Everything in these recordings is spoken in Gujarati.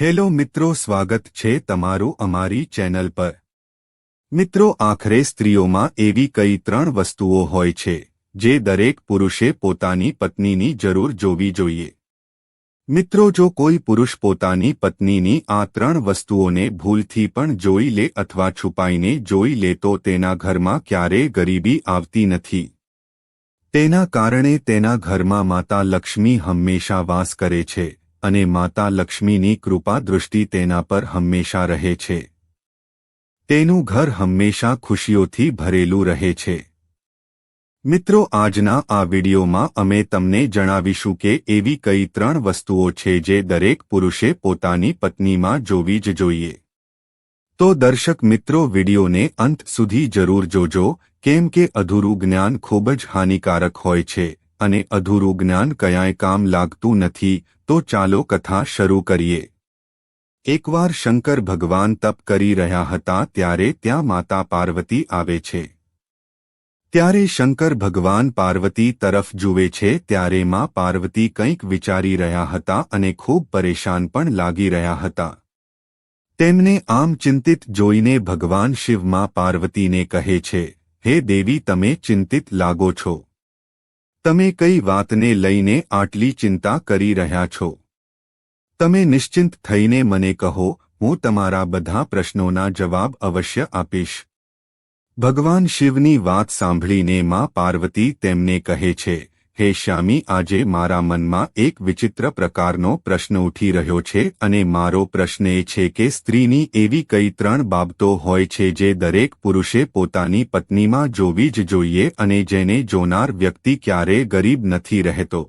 હેલો મિત્રો, સ્વાગત છે તમારું અમારી ચેનલ પર. મિત્રો, આખરે સ્ત્રીઓમાં એવી કઈ ત્રણ વસ્તુઓ હોય છે, જે દરેક પુરુષે પોતાની પત્નીની જરૂર જોવી જોઈએ. મિત્રો, જો કોઈ પુરુષ પોતાની પત્નીની આ ત્રણ વસ્તુઓને ભૂલથી પણ જોઈ લે અથવા છુપાઈને જોઈ લે તો તેના ઘરમાં ક્યારેય ગરીબી આવતી નથી. તેના કારણે તેના ઘરમાં માતા લક્ષ્મી હંમેશા વાસ કરે છે. અને માતા લક્ષ્મીની કૃપા દૃષ્ટિ તેના પર હંમેશા રહે છે. તેનું ઘર હંમેશા ખુશીઓથી ભરેલું રહે છે. મિત્રો, આજના આ વિડીયોમાં અમે તમને જણાવીશું કે એવી કઈ ત્રણ વસ્તુઓ છે જે દરેક પુરુષે પોતાની પત્નીમાં જોવી જ જોઈએ. તો દર્શક મિત્રો, વિડીયોને અંત સુધી જરૂર જોજો, કેમ કે અધૂરું જ્ઞાન ખૂબ જ હાનિકારક હોય છે, અને અધૂરું જ્ઞાન કયાંય કામ લાગતું નથી તો ચાલો કથા શરૂ કરીએ. એકવાર શંકર ભગવાન તપ કરી રહ્યા હતા ત્યારે ત્યાં માતા પાર્વતી આવે છે. ત્યારે શંકર ભગવાન પાર્વતી તરફ જુએ છે ત્યારે માં પાર્વતી કંઈક વિચારી રહ્યા હતા અને ખૂબ પરેશાન પણ લાગી રહ્યા હતા. તેમને આમ ચિંતિત જોઈને ભગવાન શિવમાં પાર્વતીને કહે છે, હે દેવી, તમે ચિંતિત લાગો છો. તમે કઈ વાતને લઈને આટલી ચિંતા કરી રહ્યા છો? તમે નિશ્ચિંત થઈને મને કહો, હું તમારા બધા પ્રશ્નોના જવાબ અવશ્ય આપીશ. ભગવાન શિવની વાત સાંભળીને માં પાર્વતી તેમને કહે છે હે શ્યામી, આજે મારા મનમાં એક વિચિત્ર પ્રકારનો પ્રશ્ન ઉઠી રહ્યો છે અને મારો પ્રશ્ન એ છે કે સ્ત્રીની એવી કઈ ત્રણ બાબતો હોય છે જે દરેક પુરુષે પોતાની પત્નીમાં જોવી જ જોઈએ અને જેને જોનાર વ્યક્તિ ક્યારેય ગરીબ નથી રહેતો?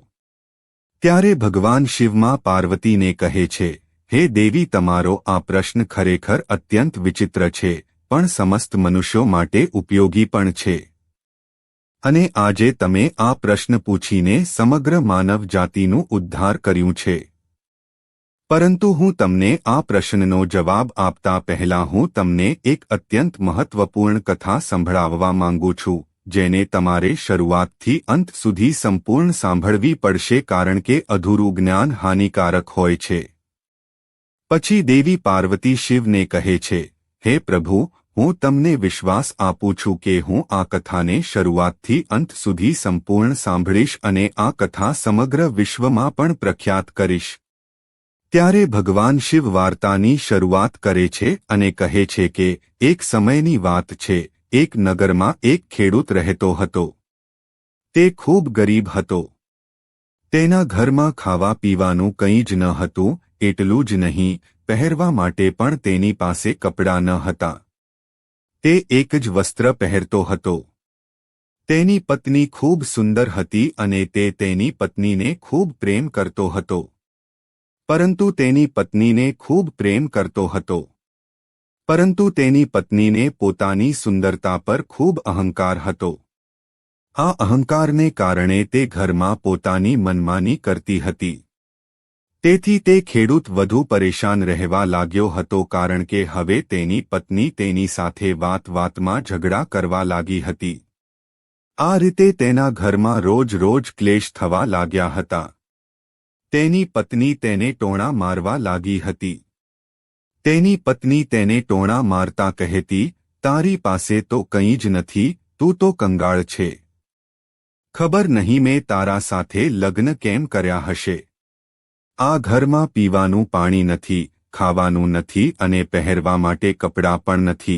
ત્યારે ભગવાન શિવમાં પાર્વતીને કહે છે, હે દેવી, તમારો આ પ્રશ્ન ખરેખર અત્યંત વિચિત્ર છે, પણ સમસ્ત મનુષ્યો માટે ઉપયોગી પણ છે. અને આજે તમે આ પ્રશ્ન પૂછીને સમગ્ર માનવ જાતિનું ઉદ્ધાર કર્યું છે. પરંતુ હું તમને આ પ્રશ્નનો જવાબ આપતા પહેલા હું તમને એક અત્યંત મહત્વપૂર્ણ કથા સંભળાવવા માંગુ છું, જેને તમારે શરૂઆતથી અંત સુધી સંપૂર્ણ સાંભળવી પડશે કારણ કે અધૂરું જ્ઞાન હાનિકારક હોય છે. પછી દેવી પાર્વતી શિવને કહે છે, હે પ્રભુ હું તમને વિશ્વાસ આપું છું કે હું આ કથાને શરૂઆતથી અંત સુધી સંપૂર્ણ સાંભળીશ અને આ કથા સમગ્ર વિશ્વમાં પણ પ્રખ્યાત કરીશ. ત્યારે ભગવાન શિવ વાર્તાની શરૂઆત કરે છે અને કહે છે કે, એક સમયની વાત છે, એક નગરમાં એક ખેડૂત રહેતો હતો. તે ખૂબ ગરીબ હતો. તેના ઘરમાં ખાવા પીવાનું કંઈ જ ન હતું, એટલું જ નહીં, પહેરવા માટે પણ તેની પાસે કપડાં ન હતા. તે એક જ વસ્ત્ર પહેરતો હતો. તેની પત્ની ખૂબ સુંદર હતી અને તે તેની પત્નીને ખૂબ પ્રેમ કરતો હતો. પરંતુ તેની પત્નીને ખૂબ પ્રેમ કરતો હતો. પરંતુ તેની પત્નીને પોતાની સુંદરતા પર ખૂબ અહંકાર હતો. આ અહંકારને કારણે તે ઘરમાં પોતાની મનમાની કરતી હતી. તેથી તે ખેડૂત વધુ પરેશાન રહેવા લાગ્યો હતો કારણ કે હવે તેની પત્ની તેની સાથે વાત વાતમાં ઝઘડા કરવા લાગી હતી. આ રીતે તેના ઘરમાં રોજ રોજ ક્લેશ થવા લાગ્યા હતા. તેની પત્ની તેને ટોણા મારવા લાગી હતી. તેની પત્ની તેને ટોણા મારતા કહેતી, તારી પાસે તો કંઈ જ નથી, તું તો કંગાળ છે. ખબર નહીં મેં તારા સાથે લગ્ન કેમ કર્યા હશે. આ ઘરમાં પીવાનું પાણી નથી, ખાવાનું નથી અને પહેરવા માટે કપડાં પણ નથી.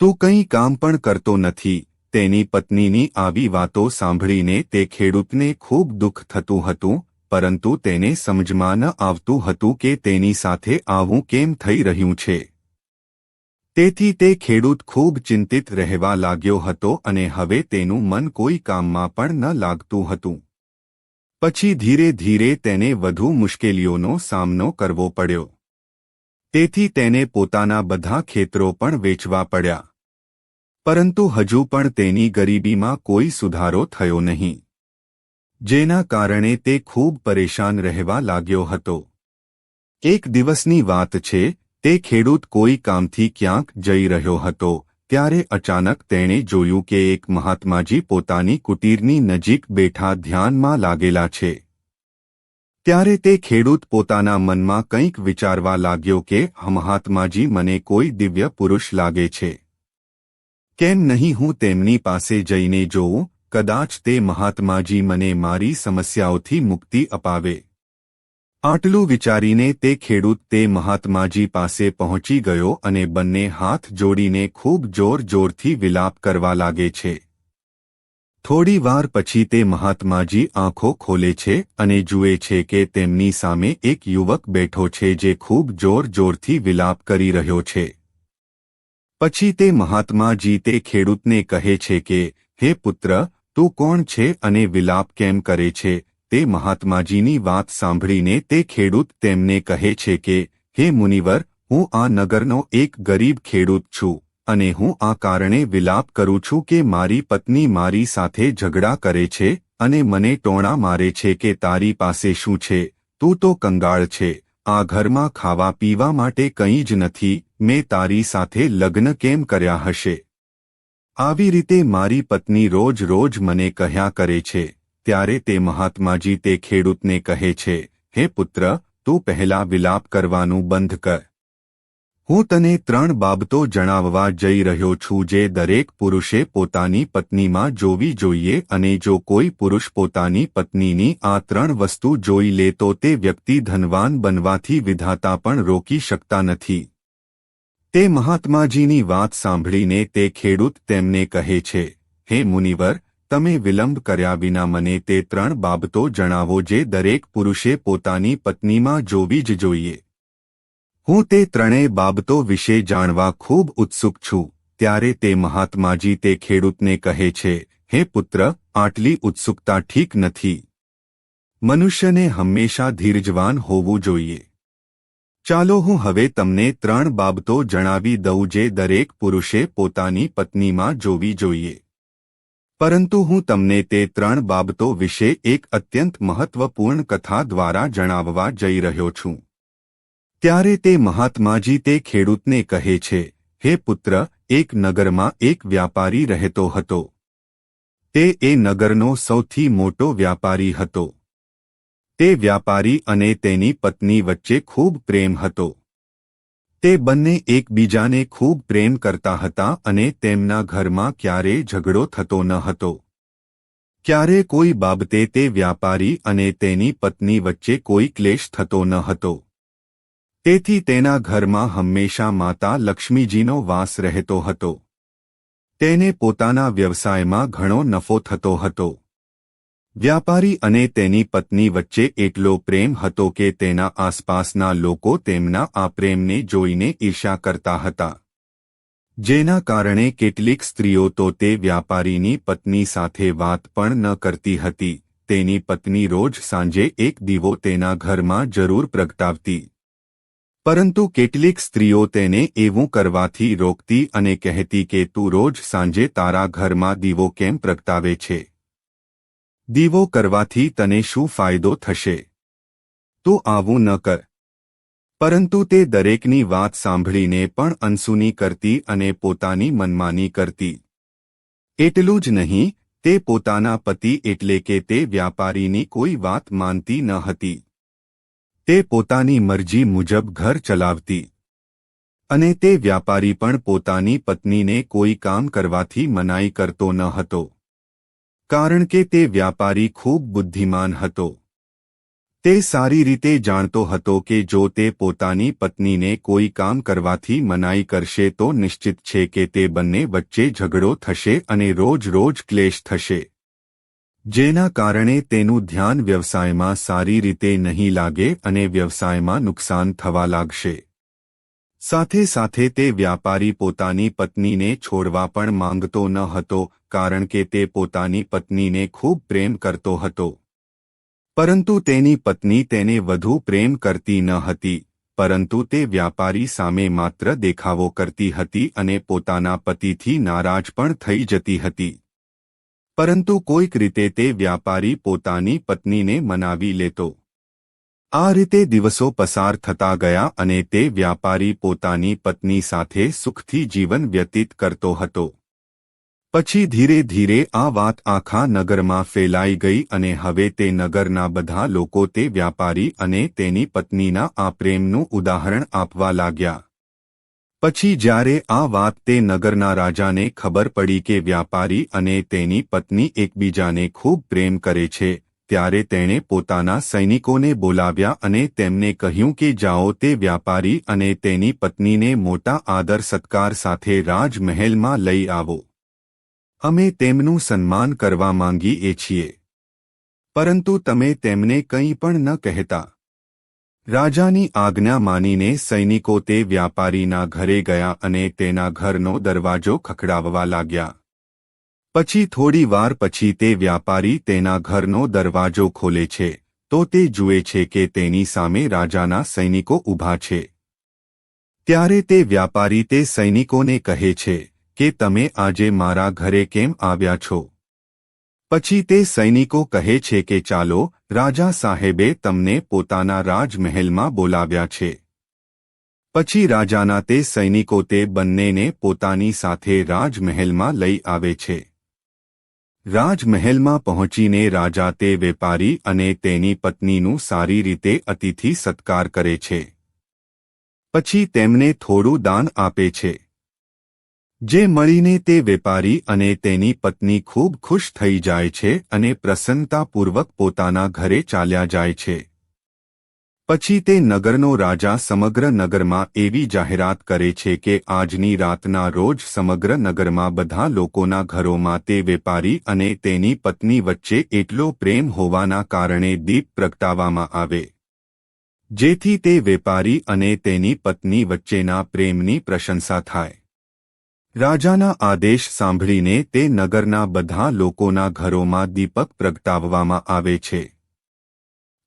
તું કંઈ કામ પણ કરતો નથી. તેની પત્નીની આવી વાતો સાંભળીને તે ખેડૂતને ખૂબ દુઃખ થતું હતું, પરંતુ તેને સમજમાં ન આવતું હતું કે તેની સાથે આવું કેમ થઈ રહ્યું છે. તેથી તે ખેડૂત ખૂબ ચિંતિત રહેવા લાગ્યો હતો અને હવે તેનું મન કોઈ કામમાં પણ ન લાગતું હતું. પછી ધીરે ધીરે તેને વધુ મુશ્કેલીઓનો સામનો કરવો પડ્યો. તેથી તેને પોતાના બધા ખેતરો પણ વેચવા પડ્યા. પરંતુ હજુ પણ તેની ગરીબીમાં કોઈ સુધારો થયો નહીં. જેના કારણે તે ખૂબ પરેશાન રહેવા લાગ્યો હતો. એક દિવસની વાત છે, તે ખેડૂત કોઈ કામથી ક્યાંક જઈ રહ્યો હતો ત્યારે અચાનક તેણે જોયું કે એક મહાત્માજી પોતાની કુટીરની નજીક બેઠા ધ્યાનમાં લાગેલા છે. ત્યારે તે ખેડૂત પોતાના મનમાં કંઈક વિચારવા લાગ્યો કે મહાત્માજી, મને કોઈ દિવ્ય પુરુષ લાગે છે. કેમ નહીં હું તેમની પાસે જઈને જોઉં? કદાચ તે મહાત્માજી મને મારી સમસ્યાઓથી મુક્તિ અપાવે. આટલું વિચારીને તે ખેડૂત તે મહાત્માજી પાસે પહોંચી ગયો અને બંને હાથ જોડીને ખૂબ જોર જોરથી વિલાપ કરવા લાગે છે. થોડી વાર પછી તે મહાત્માજી આંખો ખોલે છે અને જુએ છે કે તેમની સામે એક યુવક બેઠો છે જે ખૂબ જોર જોરથી વિલાપ કરી રહ્યો છે. પછી તે મહાત્માજી તે ખેડૂતને કહે છે કે, હે પુત્ર, તું કોણ છે અને વિલાપ કેમ કરે છે? તે મહાત્માજીની વાત સાંભળીને તે ખેડૂત તેમને કહે છે કે, હે મુનિવર, હું આ નગરનો એક ગરીબ ખેડૂત છું અને હું આ કારણે વિલાપ કરું છું કે મારી પત્ની મારી સાથે ઝઘડા કરે છે અને મને ટોણા મારે છે કે તારી પાસે શું છે, તું તો કંગાળ છે, આ ઘરમાં ખાવા પીવા માટે કંઈ જ નથી, મેં તારી સાથે લગ્ન કેમ કર્યા હશે આવી રીતે મારી પત્ની રોજ રોજ મને કહ્યા કરે છે ત્યારે તે મહાત્માજી તે ખેડૂતને કહે છે, હે પુત્ર, તું પહેલા વિલાપ કરવાનું બંધ કર. હું તને ત્રણ બાબતો જણાવવા જઈ રહ્યો છું જે દરેક પુરુષે પોતાની પત્નીમાં જોવી જોઈએ અને જો કોઈ પુરુષ પોતાની પત્નીની આ ત્રણ વસ્તુ જોઈ લે તો તે વ્યક્તિ ધનવાન બનવાથી વિધાતા પણ રોકી શકતા નથી. તે મહાત્માજીની વાત સાંભળીને તે ખેડૂત તેમને કહે છે, હે મુનિવર તમે વિલંબ કર્યા વિના મને તે ત્રણ બાબતો જણાવો જે દરેક પુરુષે પોતાની પત્નીમાં જોવી જ જોઈએ. હું તે ત્રણેય બાબતો વિશે જાણવા ખૂબ ઉત્સુક છું. ત્યારે તે મહાત્માજી તે ખેડૂતને કહે છે, હે પુત્ર, આટલી ઉત્સુકતા ઠીક નથી. મનુષ્યને હંમેશા ધીરજવાન હોવું જોઈએ. ચાલો હું હવે તમને ત્રણ બાબતો જણાવી દઉં જે દરેક પુરુષે પોતાની પત્નીમાં જોવી જોઈએ. પરંતુ હું તમને તે ત્રણ બાબતો વિશે એક અત્યંત મહત્વપૂર્ણ કથા દ્વારા જણાવવા જઈ રહ્યો છું. ત્યારે તે મહાત્માજી તે ખેડૂતને કહે છે, હે પુત્ર, એક નગરમાં એક વ્યાપારી રહેતો હતો. તે એ નગરનો સૌથી મોટો વ્યાપારી હતો. તે વ્યાપારી અને તેની પત્ની વચ્ચે ખૂબ પ્રેમ હતો. તે બંને એકબીજાને ખૂબ પ્રેમ કરતા હતા અને તેમના ઘરમાં ક્યારેય ઝઘડો થતો ન હતો. ક્યારે કોઈ બાબતે તે વ્યાપારી અને તેની પત્ની વચ્ચે કોઈ ક્લેશ થતો ન હતો. તેથી તેના ઘરમાં હંમેશા માતા લક્ષ્મીજીનો વાસ રહેતો હતો. તેને પોતાના વ્યવસાયમાં ઘણો નફો થતો હતો. વ્યાપારી અને તેની પત્ની વચ્ચે એટલો પ્રેમ હતો કે તેના આસપાસના લોકો તેમના આ પ્રેમને જોઈને ઈર્ષા કરતા હતા. જેના કારણે કેટલીક સ્ત્રીઓ તો તે વ્યાપારીની પત્ની સાથે વાત પણ ન કરતી હતી, તેની પત્ની રોજ સાંજે એક દીવો તેના ઘરમાં જરૂર પ્રગટાવતી. પરંતુ કેટલીક સ્ત્રીઓ તેને એવું કરવાથી રોકતી અને કહેતી કે તું રોજ સાંજે તારા ઘરમાં દીવો કેમ પ્રગટાવે છે? દીવો કરવાથી તને શું ફાયદો થશે? તું આવું ન કર. પરંતુ તે દરેકની વાત સાંભળીને પણ અનસુની કરતી અને પોતાની મનમાની કરતી. એટલું જ નહીં, તે પોતાના પતિ એટલે કે તે વ્યાપારીની કોઈ વાત માનતી ન હતી. તે પોતાની મરજી મુજબ ઘર ચલાવતી. અને તે વ્યાપારી પણ પોતાની પત્નીને કોઈ કામ કરવાથી મનાઈ કરતો ન હતો. કારણ કે તે વ્યાપારી ખૂબ બુદ્ધિમાન હતો. તે સારી રીતે જાણતો હતો કે જો તે પોતાની પત્નીને કોઈ કામ કરવાથી મનાઈ કરશે તો નિશ્ચિત છે કે તે બંને વચ્ચે ઝઘડો થશે અને રોજ રોજ ક્લેશ થશે. જેના કારણે તેનું ધ્યાન વ્યવસાયમાં સારી રીતે નહીં લાગે અને વ્યવસાયમાં નુકસાન થવા લાગશે. સાથે સાથે તે વ્યાપારી પોતાની પત્નીને છોડવા પણ માંગતો ન હતો કારણ કે તે પોતાની પત્નીને ખૂબ પ્રેમ કરતો હતો. પરંતુ તેની પત્ની તેને વધુ પ્રેમ કરતી ન હતી, પરંતુ તે વ્યાપારી સામે માત્ર દેખાવો કરતી હતી અને પોતાના પતિથી નારાજ પણ થઈ જતી હતી. પરંતુ કોઈક રીતે તે વ્યાપારી પોતાની પત્નીને મનાવી લેતો. આ રીતે દિવસો પસાર થતા ગયા અને તે વ્યાપારી પોતાની પત્ની સાથે સુખથી જીવન વ્યતીત કરતો હતો. પછી ધીરે ધીરે આ વાત આખા નગરમાં ફેલાઈ ગઈ અને હવે તે નગરના બધા લોકો તે વ્યાપારી અને તેની પત્નીના આ પ્રેમનું ઉદાહરણ આપવા લાગ્યા. પછી જ્યારે આ વાત તે નગરના રાજાને ખબર પડી કે વ્યાપારી અને તેની પત્ની એકબીજાને ખૂબ પ્રેમ કરે છે, ત્યારે તેણે પોતાના સૈનિકોને બોલાવ્યા અને તેમને કહ્યું કે જાઓ તે વ્યાપારી અને તેની પત્નીને મોટા આદર સત્કાર સાથે રાજમહેલમાં લઈ આવો. અમે તેમનું સન્માન કરવા માંગીએ છીએ. પરંતુ તમે તેમને કંઈ પણ ન કહેતા. રાજાની આજ્ઞા માનીને સૈનિકો તે વ્યાપારીના ઘરે ગયા અને તેના ઘરનો દરવાજો ખખડાવવા લાગ્યા. પછી થોડી વાર પછી તે વ્યાપારી તેના ઘરનો દરવાજો ખોલે છે, તો તે જુએ છે કે તેની સામે રાજાના સૈનિકો ઊભા છે. ત્યારે તે વ્યાપારી તે સૈનિકોને કહે છે કે તમે આજે મારા ઘરે કેમ આવ્યા છો? પછી તે સૈનિકો કહે છે કે ચાલો, રાજા સાહેબે તમને પોતાના રાજમહેલમાં બોલાવ્યા છે. પછી રાજાના તે સૈનિકો તે બંનેને પોતાની સાથે રાજમહેલમાં લઈ આવે છે. રાજમહેલમાં પહોંચીને રાજા તે વેપારી અને તેની પત્નીનું સારી રીતે અતિથિ સત્કાર કરે છે. પછી તેમને થોડું દાન આપે છે. જે મળીને તે વેપારી અને તેની પત્ની ખૂબ ખુશ થઈ જાય છે અને પ્રસન્નતાપૂર્વક પોતાના ઘરે ચાલ્યા જાય છે. પછી તે નગરનો રાજા સમગ્ર નગરમાં એવી જાહેરાત કરે છે કે આજની રાતના રોજ સમગ્ર નગરમાં બધા લોકોના ઘરોમાં તે વેપારી અને તેની પત્ની વચ્ચે એટલો પ્રેમ હોવાના કારણે દીપ પ્રગટાવવામાં આવે. જેથી તે વેપારી અને તેની પત્ની વચ્ચેના પ્રેમની પ્રશંસા થાય. રાજાના આદેશ સાંભળીને તે નગરના બધા લોકોના ઘરોમાં દીપક પ્રગટાવવામાં આવે છે.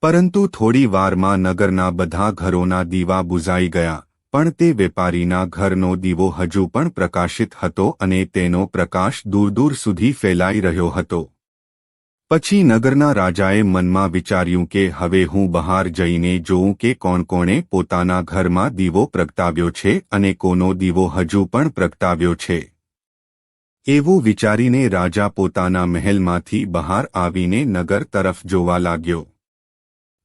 પરંતુ થોડી વારમાં નગરના બધા ઘરોના દીવા બુઝાઈ ગયા, પણ તે વેપારીના ઘરનો દીવો હજુ પણ પ્રકાશિત હતો અને તેનો પ્રકાશ દૂર દૂર સુધી ફેલાઈ રહ્યો હતો. પછી નગરના રાજાએ મનમાં વિચાર્યું કે હવે હું બહાર જઈને જોઉં કે કોણ કોણે પોતાના ઘરમાં દીવો પ્રગટાવ્યો છે અને કોનો દીવો હજુ પણ પ્રગટાવ્યો છે. એવું વિચારીને રાજા પોતાના મહેલમાંથી બહાર આવીને નગર તરફ જોવા લાગ્યો.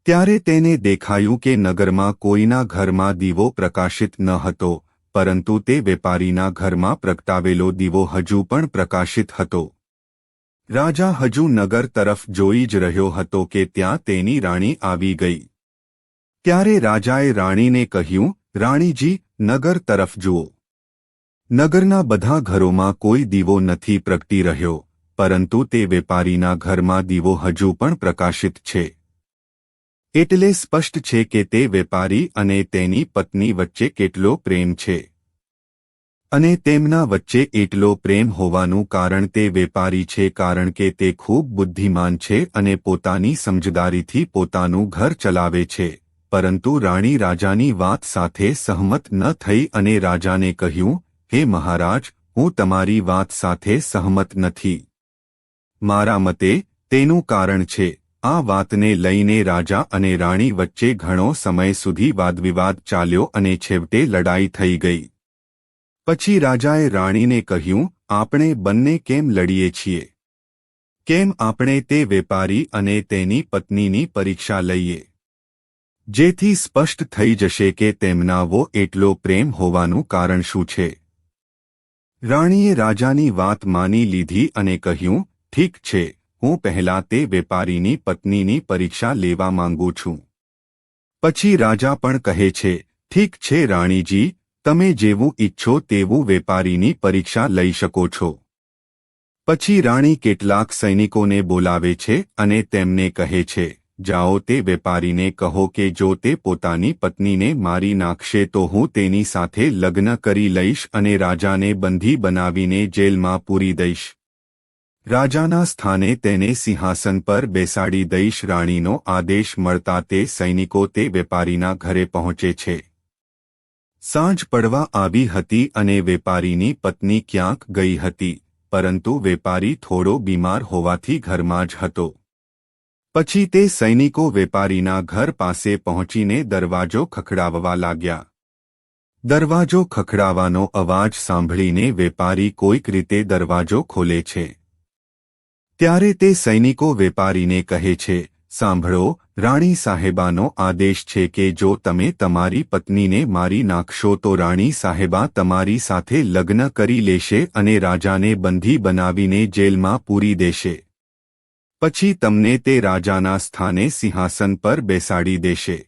ત્યારે તેને દેખાયું કે નગરમાં કોઈના ઘરમાં દીવો પ્રકાશિત ન હતો, પરંતુ તે વેપારીના ઘરમાં પ્રગટાવેલો દીવો હજુ પણ પ્રકાશિત હતો. રાજા હજુ નગર તરફ જોઈ જ રહ્યો હતો કે ત્યાં તેની રાણી આવી ગઈ. ત્યારે રાજાએ રાણીને કહ્યું, રાણીજી, નગર તરફ જુઓ. નગરના બધા ઘરોમાં કોઈ દીવો નથી પ્રગટી રહ્યો, પરંતુ તે વેપારીના ઘરમાં દીવો હજુ પણ પ્રકાશિત છે. એટલે સ્પષ્ટ છે કે તે વેપારી અને તેની પત્ની વચ્ચે કેટલો પ્રેમ છે. અને તેમના વચ્ચે એટલો પ્રેમ હોવાનું કારણ તે વેપારી છે કારણ કે તે ખૂબ બુદ્ધિમાન છે અને પોતાની સમજદારીથી પોતાનું ઘર ચલાવે છે. પરંતુ રાણી રાજાની વાત સાથે સહમત ન થઈ અને રાજાને કહ્યું, હે મહારાજ, હું તમારી વાત સાથે સહમત નથી. મારા મતે, તેનું કારણ છે, આ વાતને લઈને રાજા અને રાણી વચ્ચે ઘણો સમય સુધી વાદવિવાદ ચાલ્યો અને છેવટે લડાઈ થઈ ગઈ. પછી રાજાએ રાણીને કહ્યું, આપણે બંને કેમ લડીએ છીએ? કેમ આપણે તે વેપારી અને તેની પત્નીની પરીક્ષા લઈએ? જેથી સ્પષ્ટ થઈ જશે કે તેમનાવો એટલો પ્રેમ હોવાનું કારણ શું છે. રાણીએ રાજાની વાત માની લીધી અને કહ્યું, ઠીક છે, હું પહેલા તે વેપારીની પત્નીની પરીક્ષા લેવા માંગુ છું. પછી રાજા પણ કહે છે, ઠીક છે, રાણીજી તમે જેવું ઈચ્છો તેવું વેપારીની પરીક્ષા લઈ શકો છો. પછી રાણી કેટલાક સૈનિકોને બોલાવે છે અને તેમને કહે છે, જાઓ તે વેપારીને કહો કે જો તે પોતાની પત્નીને મારી નાખશે તો હું તેની સાથે લગ્ન કરી લઈશ અને રાજાને બંધી બનાવીને જેલમાં પૂરી દઈશ. રાજાના સ્થાને તેને સિંહાસન પર બેસાડી દઈશ. રાણીનો આદેશ મળતા તે સૈનિકો તે વેપારીના ઘરે પહોંચે છે. સાંજ પડવા આવી હતી અને વેપારીની પત્ની ક્યાંક ગઈ હતી, પરંતુ વેપારી થોડો બીમાર હોવાથી ઘરમાં જ હતો. પછી તે સૈનિકો વેપારીના ઘર પાસે પહોંચીને દરવાજો ખખડાવવા લાગ્યા. દરવાજો ખખડાવાનો અવાજ સાંભળીને વેપારી કોઈક રીતે દરવાજો ખોલે છે. ત્યારે તે સૈનિકો વેપારીને કહે છે સાંભળો, રાણી સાહેબાનો આદેશ છે કે જો તમે તમારી પત્નીને મારી નાખશો તો રાણી સાહેબા તમારી સાથે લગ્ન કરી લેશે અને રાજાને બંધી બનાવીને જેલમાં પૂરી દેશે. પછી તમને તે રાજાના સ્થાને સિંહાસન પર બેસાડી દેશે.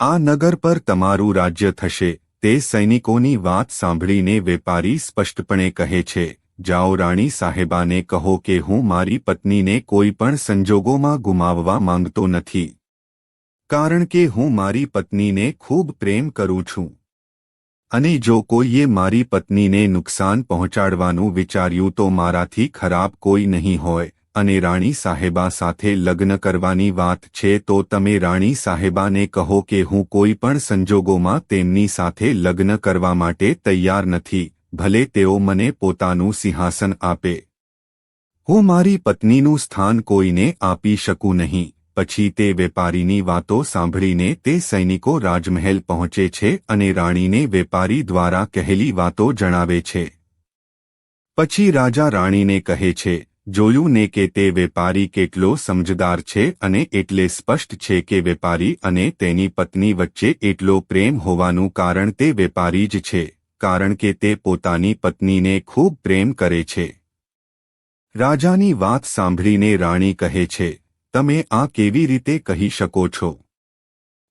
આ નગર પર તમારું રાજ્ય થશે, તે સૈનિકોની વાત સાંભળીને વેપારી સ્પષ્ટપણે કહે છે. જાઓ રાણી સાહેબાને કહો કે હું મારી પત્નીને કોઈ પણ સંજોગોમાં ગુમાવવા માંગતો નથી. કારણ કે હું મારી પત્નીને ખૂબ પ્રેમ કરું છું. અને જો કોઈએ મારી પત્નીને નુકસાન પહોંચાડવાનું વિચાર્યું તો મારાથી ખરાબ કોઈ નહીં હોય, અને રાણી સાહેબા સાથે લગ્ન કરવાની વાત છે તો તમે રાણી સાહેબાને કહો કે હું કોઈ પણ સંજોગોમાં તેમની સાથે લગ્ન કરવા માટે તૈયાર નથી ભલે તેઓ મને પોતાનું સિંહાસન આપે. હું મારી પત્નીનું સ્થાન કોઈને આપી શકું નહીં. પછી તે વેપારીની વાતો સાંભળીને તે સૈનિકો રાજમહેલ પહોંચે છે અને રાણીને વેપારી દ્વારા કહેલી વાતો જણાવે છે. પછી રાજા રાણીને કહે છે, જોયું ને કે તે વેપારી કેટલો સમજદાર છે અને એટલે સ્પષ્ટ છે કે વેપારી અને તેની પત્ની વચ્ચે એટલો પ્રેમ હોવાનું કારણ તે વેપારી જ છે. કારણ કે તે પોતાની પત્નીને ખૂબ પ્રેમ કરે છે. રાજાની વાત સાંભળીને રાણી કહે છે, તમે આ કેવી રીતે કહી શકો છો?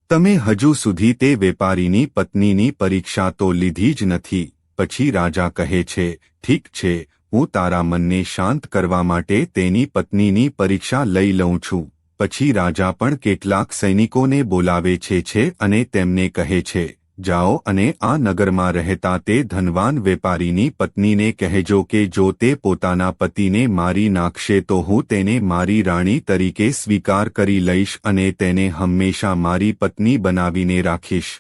તમે હજુ સુધી તે વેપારીની પત્નીની પરીક્ષા તો લીધી જ નથી, પછી રાજા કહે છે, ઠીક છે, હું તારા મનને શાંત કરવા માટે તેની પત્નીની પરીક્ષા લઈ લઉં છું. પછી રાજા પણ કેટલાક સૈનિકોને બોલાવે છે અને તેમને કહે છે જાઓ અને આ નગરમાં રહેતા તે ધનવાન વેપારીની પત્નીને કહેજો કે જો તે પોતાના પતિને મારી નાખશે તો હું તેને મારી રાણી તરીકે સ્વીકાર કરી લઈશ અને તેને હંમેશા મારી પત્ની બનાવીને રાખીશ.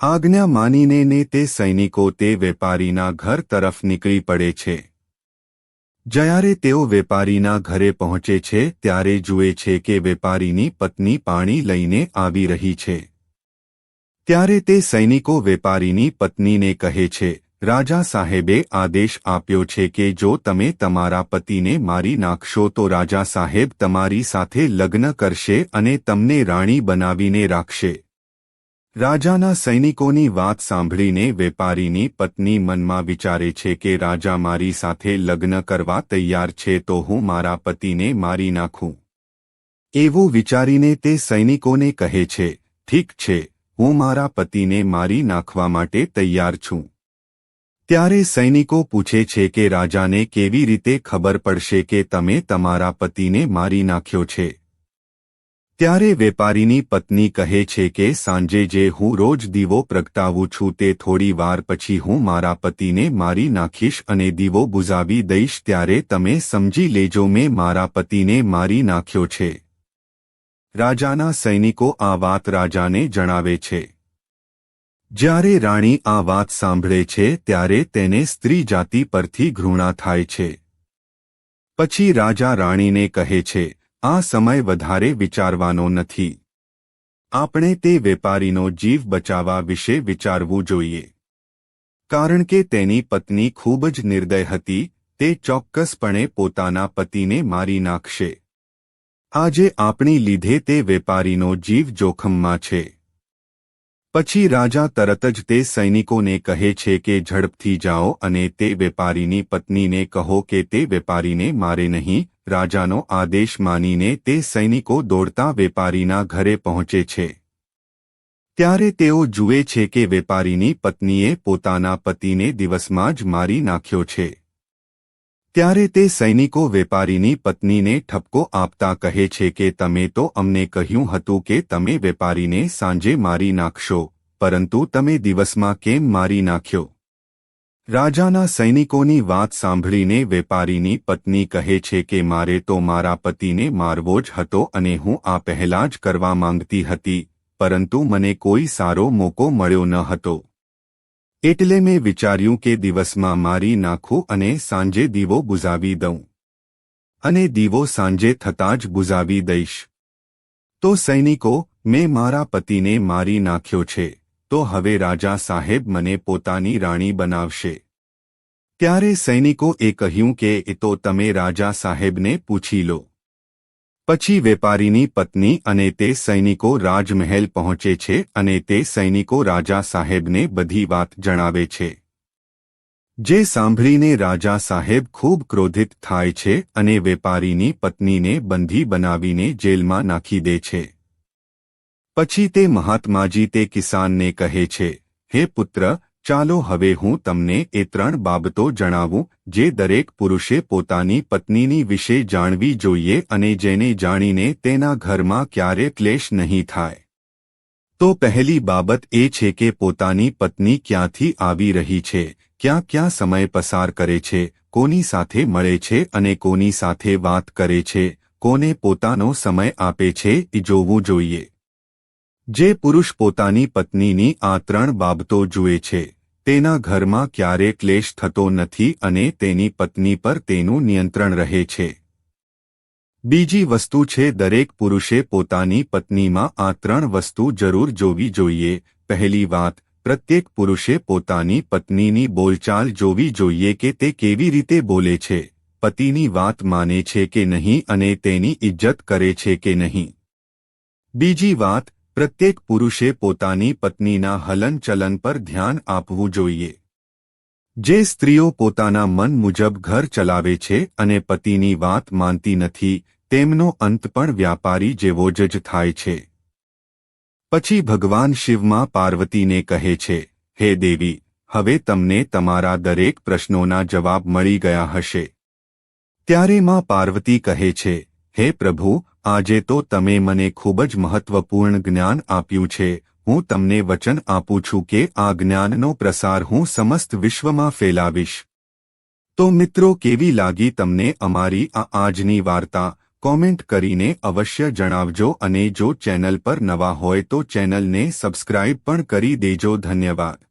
આજ્ઞા માનીને ને તે સૈનિકો તે વેપારીના ઘર તરફ નીકળી પડે છે. જ્યારે તેઓ વેપારીના ઘરે પહોંચે છે ત્યારે જુએ છે કે વેપારીની પત્ની પાણી લઈને આવી રહી છે. ત્યારે તે સૈનિકો વેપારીની પત્નીને કહે છે, રાજા સાહેબે આદેશ આપ્યો છે કે જો તમે તમારા પતિને મારી નાખશો તો રાજા સાહેબ તમારી સાથે લગ્ન કરશે અને તમને રાણી બનાવીને રાખશે. રાજાના સૈનિકોની વાત સાંભળીને વેપારીની પત્ની મનમાં વિચારે છે કે રાજા મારી સાથે લગ્ન કરવા તૈયાર છે તો હું મારા પતિને મારી નાખું. એવું વિચારીને તે સૈનિકોને કહે છે, ઠીક છે હું મારા પતિને મારી નાખવા માટે તૈયાર છું. ત્યારે સૈનિકો પૂછે છે કે રાજાને કેવી રીતે ખબર પડશે કે તમે તમારા પતિને મારી નાખ્યો છે? ત્યારે વેપારીની પત્ની કહે છે કે સાંજે જે હું રોજ દીવો પ્રગટાવું છું તે થોડી વાર પછી હું મારા પતિને મારી નાખીશ અને દીવો બુઝાવી દઈશ ત્યારે તમે સમજી લેજો મેં મારા પતિને મારી નાખ્યો છે. રાજાના સૈનિકો આ વાત રાજાને જણાવે છે. જ્યારે રાણી આ વાત સાંભળે છે, ત્યારે તેને સ્ત્રી જાતિ પરથી ઘૃણા થાય છે. પછી રાજા રાણીને કહે છે, આ સમય વધારે વિચારવાનો નથી. આપણે તે વેપારીનો જીવ બચાવવા વિશે વિચારવું જોઈએ. કારણ કે તેની પત્ની ખૂબ જ નિર્દય હતી, તે ચોક્કસપણે પોતાના પતિને મારી નાખશે. આજે આપણી લીધે તે વેપારીનો જીવ જોખમમાં છે. પછી રાજા તરત જ તે સૈનિકોને કહે છે કે ઝડપથી જાઓ અને તે વેપારીની પત્નીને કહો કે તે વેપારીને મારે નહીં, રાજાનો આદેશ માનીને તે સૈનિકો દોડતા વેપારીના ઘરે પહોંચે છે. ત્યારે તેઓ જુએ છે કે વેપારીની પત્નીએ પોતાના પતિને દિવસમાં જ મારી નાખ્યો છે. ત્યારે તે સૈનિકો વેપારીની પત્નીને ઠપકો આપતા કહે છે કે તમે તો અમને કહ્યું હતું કે તમે વેપારીને સાંજે મારી નાખશો, પરંતુ તમે દિવસમાં કેમ મારી નાખ્યો? રાજાના સૈનિકોની વાત સાંભળીને વેપારીની પત્ની કહે છે કે મારે તો મારા પતિને મારવો જ હતો અને હું આ પહેલાં જ કરવા માંગતી હતી, પરંતુ મને કોઈ સારો મોકો મળ્યો ન હતો. એટલે મેં વિચાર્યું કે દિવસમાં મારી નાખું અને સાંજે દીવો બુઝાવી દઉં. અને દીવો સાંજે થતાં જ બુઝાવી દઈશ. તો સૈનિકો, મેં મારા પતિને મારી નાખ્યો છે. તો હવે રાજા સાહેબ મને પોતાની રાણી બનાવશે. ત્યારે સૈનિકોએ કહ્યું કે એ તો તમે રાજા સાહેબને પૂછી લો. પછી વેપારીની પત્ની અને તે સૈનિકો રાજમહેલ પહોંચે છે અને તે સૈનિકો રાજા સાહેબને બધી વાત જણાવે છે. જે સાંભળીને રાજા સાહેબ ખૂબ ક્રોધિત થાય છે અને વેપારીની પત્નીને બંધી બનાવીને જેલમાં નાખી દે છે. પછી તે મહાત્માજી તે કિસાનને કહે છે, હે પુત્ર ચાલો હવે હું તમને એ ત્રણ બાબતો જણાવું, જે દરેક પુરુષે પોતાની પત્નીની વિશે જાણવી જોઈએ અને જેને જાણીને તેના ઘરમાં ક્યારે ક્લેશ નહીં થાય. તો પહેલી બાબત એ છે કે પોતાની પત્ની ક્યાંથી આવી રહી છે, ક્યાં ક્યાં સમય પસાર કરે છે, કોની સાથે મળે છે અને કોની સાથે વાત કરે છે, કોને પોતાનો સમય આપે છે એ જોવું જોઈએ. જે પુરુષ પોતાની પત્નીની આ ત્રણ બાબતો જુએ છે, તેના ઘરમાં ક્યારે ક્લેશ થતો નથી અને તેની પત્ની પર તેનું નિયંત્રણ રહે છે. બીજી વસ્તુ છે, દરેક પુરુષે પોતાની પત્નીમાં આ ત્રણ વસ્તુ જરૂર જોવી જોઈએ. પહેલી વાત, પ્રત્યેક પુરુષે પોતાની પત્નીની બોલચાલ જોવી જોઈએ કે તે કેવી રીતે બોલે છે. પતિની વાત માને છે કે નહીં અને તેની ઇજ્જત કરે છે કે નહીં. બીજી વાત પ્રત્યેક પુરુષે પોતાની પત્નીના હલનચલન પર ધ્યાન આપવું જોઈએ. જે સ્ત્રીઓ પોતાના મન મુજબ ઘર ચલાવે છે અને પતિની વાત માનતી નથી, તેમનો અંત પણ વ્યાપારી જેવો જ થાય છે. પછી ભગવાન શિવમાં પાર્વતીને કહે છે, હે દેવી, હવે તમને તમારા દરેક પ્રશ્નોના જવાબ મળી ગયા હશે. ત્યારે માં પાર્વતી કહે છે, હે પ્રભુ આજે તો તમે મને ખૂબ જ મહત્વપૂર્ણ જ્ઞાન આપ્યું છે. હું તમને વચન આપું છું કે આ જ્ઞાનનો પ્રસાર હું સમસ્ત વિશ્વમાં ફેલાવીશ. તો મિત્રો, કેવી લાગી તમને અમારી આ આજની વાર્તા? કોમેન્ટ કરીને અવશ્ય જણાવજો અને જો ચેનલ પર નવા હોય તો ચેનલને સબસ્ક્રાઇબ પણ કરી દેજો. ધન્યવાદ.